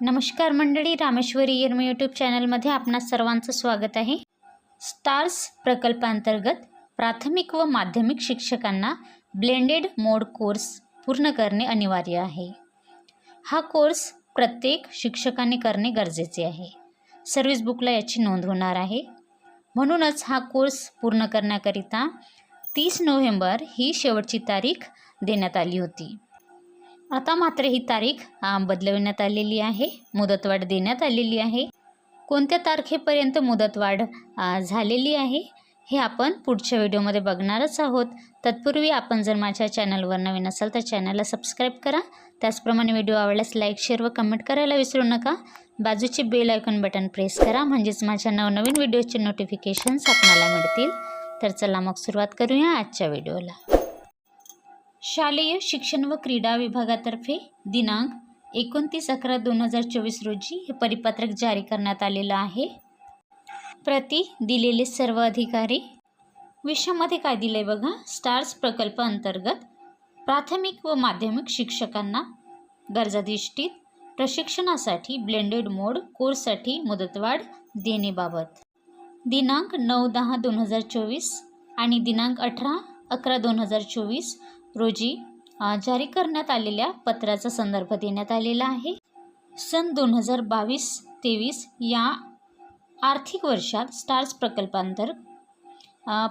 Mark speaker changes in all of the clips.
Speaker 1: नमस्कार मंडळी रामेश्वरी येरमी यूट्यूब चॅनलमध्ये आपणा सर्वांचं स्वागत आहे. स्टार्स प्रकल्पांतर्गत प्राथमिक व माध्यमिक शिक्षकांना ब्लेंडेड मोड कोर्स पूर्ण करणे अनिवार्य आहे. हा कोर्स प्रत्येक शिक्षकाने करणे गरजेचे आहे. सर्व्हिस बुकला याची नोंद होणार आहे. म्हणूनच हा कोर्स पूर्ण करण्याकरिता तीस नोव्हेंबर ही शेवटची तारीख देण्यात आली होती. आता मात्र ही तारीख बदलविण्यात आलेली आहे मुदतवाढ देण्यात आलेली आहे. कोणत्या तारखेपर्यंत मुदतवाढ झालेली आहे हे आपण पुढच्या व्हिडिओमध्ये बघणारच आहोत. तत्पूर्वी आपण जर माझ्या चॅनलवर नवीन असाल तर चॅनलला सबस्क्राईब करा. त्याचप्रमाणे व्हिडिओ आवडल्यास लाईक शेअर व कमेंट करायला विसरू नका. बाजूचे बेल आयकॉन बटन प्रेस करा म्हणजेच माझ्या नवनवीन व्हिडिओचे नोटिफिकेशन्स आपणाला मिळतील. तर चला मग सुरुवात करूया आजच्या व्हिडिओला. शालेय शिक्षण व क्रीडा विभागातर्फे दिनांक एकोणतीस अकरा दोन हजार चोवीस रोजी हे परिपत्रक जारी करण्यात आलेलं आहे. प्रति दिलेले सर्व अधिकारी विषयामध्ये काय दिलं आहे बघा? स्टार्स प्रकल्प अंतर्गत प्राथमिक व माध्यमिक शिक्षकांना गरजाधिष्ठित प्रशिक्षणासाठी ब्लेंडेड मोड कोर्ससाठी मुदतवाढ देणेबाबत. दिनांक नऊ दहा दोन हजार चोवीस आणि दिनांक अठरा अकरा दोन हजार चोवीस रोजी जारी करण्यात आलेल्या पत्राचा संदर्भ देण्यात आलेला आहे. सन दोन हजार बावीस तेवीस या आर्थिक वर्षात स्टार्स प्रकल्पांतर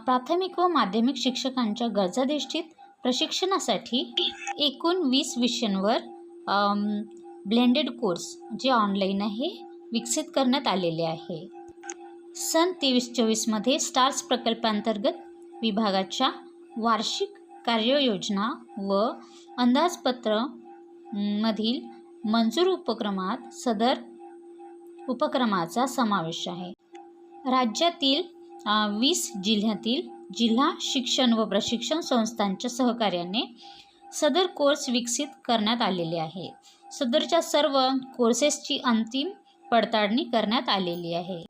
Speaker 1: प्राथमिक व माध्यमिक शिक्षकांच्या गरजाधिष्ठित प्रशिक्षणासाठी एकूण वीस विषयांवर ब्लेंडेड कोर्स जे ऑनलाईन आहे विकसित करण्यात आलेले आहे. सन तेवीस चोवीसमध्ये स्टार्स प्रकल्पांतर्गत विभागाच्या वार्षिक कार्ययोजना व अंदाजपत्र मधील मंजूर उपक्रमात सदर उपक्रमाचा समावेश आहे. राज्यातील वीस जिल्ह्यातील जिल्हा शिक्षण व प्रशिक्षण संस्थांच्या सहकार्याने सदर कोर्स विकसित करण्यात आलेले आहे. सदरच्या सर्व कोर्सेसची अंतिम पडताळणी करण्यात आलेली आहे.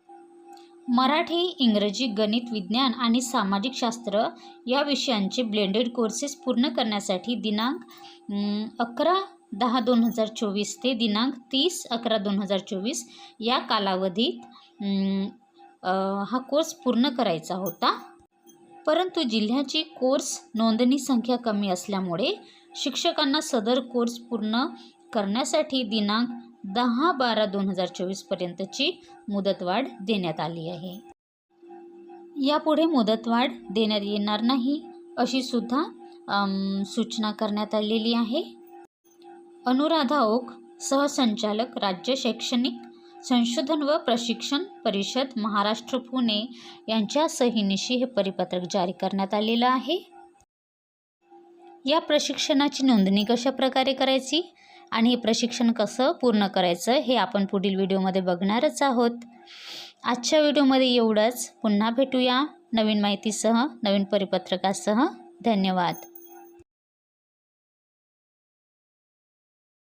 Speaker 1: मराठी इंग्रजी गणित विज्ञान आणि सामाजिक शास्त्र या विषयांचे ब्लेंडेड कोर्सेस पूर्ण करण्यासाठी दिनांक अकरा दहा दोन हजार चोवीस ते दिनांक तीस अकरा दोन हजार चोवीस या कालावधीत हा कोर्स पूर्ण करायचा होता. परंतु जिल्ह्याची कोर्स नोंदणी संख्या कमी असल्यामुळे शिक्षकांना सदर कोर्स पूर्ण करण्यासाठी दिनांक दहा बारा दोन हजार चोवीसपर्यंतची मुदतवाढ देण्यात आली आहे. यापुढे मुदतवाढ देण्यात येणार नाही अशी सुद्धा सूचना करण्यात आलेली आहे. अनुराधा ओक सहसंचालक राज्य शैक्षणिक संशोधन व प्रशिक्षण परिषद महाराष्ट्र पुणे यांच्या सहीनिशी हे परिपत्रक जारी करण्यात आलेलं आहे. या प्रशिक्षणाची नोंदणी कशा प्रकारे करायची? आणि हे प्रशिक्षण कसं पूर्ण करायचं हे आपण पुढील व्हिडिओमध्ये बघणारच आहोत. आजच्या व्हिडिओमध्ये एवढंच. पुन्हा भेटूया नवीन माहितीसह नवीन परिपत्रकासह. धन्यवाद.